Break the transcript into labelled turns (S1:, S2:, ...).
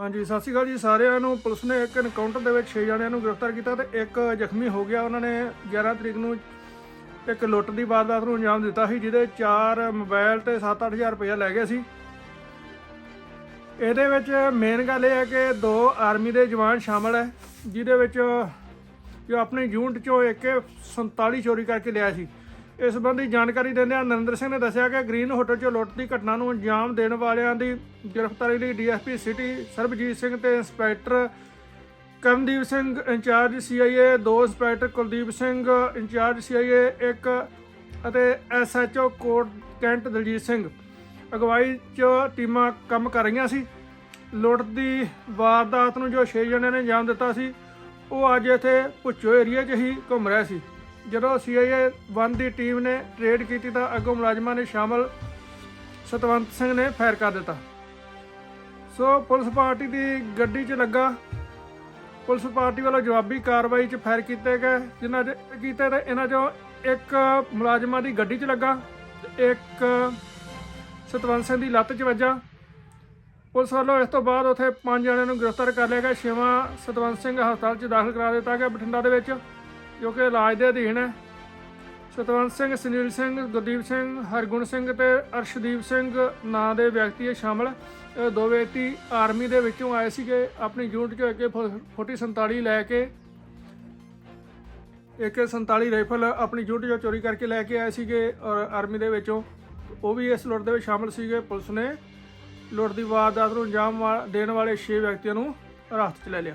S1: ਹਾਂਜੀ, ਸਤਿ ਸ਼੍ਰੀ ਅਕਾਲ ਜੀ ਸਾਰਿਆਂ ਨੂੰ। ਪੁਲਿਸ ਨੇ ਇੱਕ ਐਨਕਾਊਂਟਰ ਦੇ ਵਿੱਚ 6 ਜਣਿਆਂ ਨੂੰ ਗ੍ਰਿਫਤਾਰ ਕੀਤਾ ਤੇ ਇੱਕ ਜ਼ਖਮੀ ਹੋ ਗਿਆ। ਉਹਨਾਂ ਨੇ 11 ਤਰੀਕ ਨੂੰ ਇੱਕ ਲੁੱਟ ਦੀ ਵਾਰਦਾਤ ਨੂੰ ਅੰਜਾਮ ਦਿੱਤਾ ਸੀ, ਜਿਹਦੇ 4 ਮੋਬਾਈਲ ਤੇ 7-8000 ਰੁਪਏ ਲੈ ਗਏ ਸੀ। ਇਹਦੇ ਵਿੱਚ ਮੇਨ ਗੱਲ ਇਹ ਹੈ ਕਿ ਦੋ ਆਰਮੀ ਦੇ ਜਵਾਨ ਸ਼ਾਮਲ ਹੈ, ਜਿਹਦੇ ਵਿੱਚ ਜੋ ਆਪਣੀ ਯੂਨਿਟ ਚੋਂ ਇੱਕ 47 ਚੋਰੀ ਕਰਕੇ ਲਿਆ ਸੀ। ਇਸ ਸੰਬੰਧੀ ਜਾਣਕਾਰੀ ਦਿੰਦਿਆਂ ਨਰਿੰਦਰ ਸਿੰਘ ਨੇ ਦੱਸਿਆ ਕਿ ਗ੍ਰੀਨ ਹੋਟਲ 'ਚ ਲੁੱਟ ਦੀ ਘਟਨਾ ਨੂੰ ਅੰਜਾਮ ਦੇਣ ਵਾਲਿਆਂ ਦੀ ਗ੍ਰਿਫਤਾਰੀ ਲਈ ਡੀਐਸਪੀ ਸਿਟੀ ਸਰਬਜੀਤ ਸਿੰਘ ਤੇ inspector Karandeep Singh incharge, CIA ਦੋ inspector Kuldeep Singh incharge, CIA ਇੱਕ ਅਤੇ ਐਸਐਚਓ ਕੋਟ ਕੈਂਟ ਦਲਜੀਤ ਸਿੰਘ। ਅਗਵਾਈ 'ਚ ਟੀਮਾਂ ਕੰਮ ਕਰ ਰਹੀਆਂ ਸੀ। ਲੁੱਟ ਦੀ ਵਾਰਦਾਤ ਨੂੰ ਜੋ 6 ਜਣਿਆਂ ਨੇ ਅੰਜਾਮ ਦਿੱਤਾ ਸੀ, ਉਹ ਅੱਜ ਇੱਥੇ ਭੁੱਚੋ ਏਰੀਆ 'ਚ ਹੀ ਘੁੰਮ ਰਿਹਾ ਸੀ। ਜਦੋਂ ਸੀਆਈਏ 1 ਦੀ ਟੀਮ ਨੇ ਰੇਡ ਕੀਤੀ ਤਾਂ ਅੱਗੋਂ ਮੁਲਾਜ਼ਮਾਂ ਨੇ ਸ਼ਾਮਲ ਸਤਵੰਤ ਸਿੰਘ ਨੇ ਫਾਇਰ ਕਰ ਦਿੱਤਾ। ਸੋ ਪੁਲਿਸ ਪਾਰਟੀ ਦੀ ਗੱਡੀ 'ਚ ਲੱਗਾ। ਪੁਲਿਸ ਪਾਰਟੀ ਵੱਲੋਂ ਜਵਾਬੀ ਕਾਰਵਾਈ 'ਚ ਫਾਇਰ ਕੀਤੇ ਗਏ। ਜਿਨ੍ਹਾਂ 'ਚ ਕੀਤੇ ਤੇ ਇਹਨਾਂ 'ਚੋਂ ਇੱਕ ਮੁਲਾਜ਼ਮਾਂ ਦੀ ਗੱਡੀ 'ਚ ਲੱਗਾ ਤੇ ਇੱਕ ਸਤਵੰਤ ਸਿੰਘ ਦੀ ਲੱਤ 'ਚ ਵੱਜਾ। ਪੁਲਿਸ ਵੱਲੋਂ ਇਸ ਤੋਂ ਬਾਅਦ ਉਥੇ ਪੰਜ ਜਣਿਆਂ ਨੂੰ ਗ੍ਰਿਫਤਾਰ ਕਰ ਲਿਆ ਗਿਆ। ਛੇਵਾਂ ਸਤਵੰਤ ਸਿੰਘ ਹਸਪਤਾਲ 'ਚ ਦਾਖਲ ਕਰਾ ਦਿੱਤਾ ਗਿਆ ਬਠਿੰਡਾ ਦੇ ਵਿੱਚ। ਜੋ ਕਿ ਇਲਾਜ ਦੇ ਅਧੀਨ ਹੈ। ਸਤਵੰਤ ਸਿੰਘ, ਸੁਨੀਲ ਸਿੰਘ, ਗੁਰਦੀਪ ਸਿੰਘ, ਹਰਗੁਣ ਸਿੰਘ ਤੇ ਅਰਸ਼ਦੀਪ ਸਿੰਘ ਨਾਂ ਦੇ ਵਿਅਕਤੀ ਇਹ ਸ਼ਾਮਲ ਇਹ ਦੋ ਵਿਅਕਤੀ ਆਰਮੀ ਦੇ ਵਿੱਚੋਂ ਆਏ ਸੀਗੇ। ਆਪਣੀ ਯੂਨਿਟ ਚੋਂ AK 4047 ਲੈ ਕੇ AK47 ਰਾਈਫਲ ਆਪਣੀ ਯੂਨਿਟ ਚੋਂ ਚੋਰੀ ਕਰਕੇ ਲੈ ਕੇ ਆਏ ਸੀਗੇ ਔਰ ਆਰਮੀ ਦੇ ਵਿੱਚੋਂ ਉਹ ਵੀ ਇਸ ਲੁੱਟ ਦੇ ਵਿੱਚ ਸ਼ਾਮਲ ਸੀਗੇ। ਪੁਲਿਸ ਨੇ ਲੁੱਟ ਦੀ ਵਾਰਦਾਤ ਨੂੰ ਅੰਜਾਮ ਵਾ- ਦੇਣ ਵਾਲੇ 6 ਵਿਅਕਤੀਆਂ ਨੂੰ ਹਿਰਾਸਤ 'ਚ ਲੈ ਲਿਆ।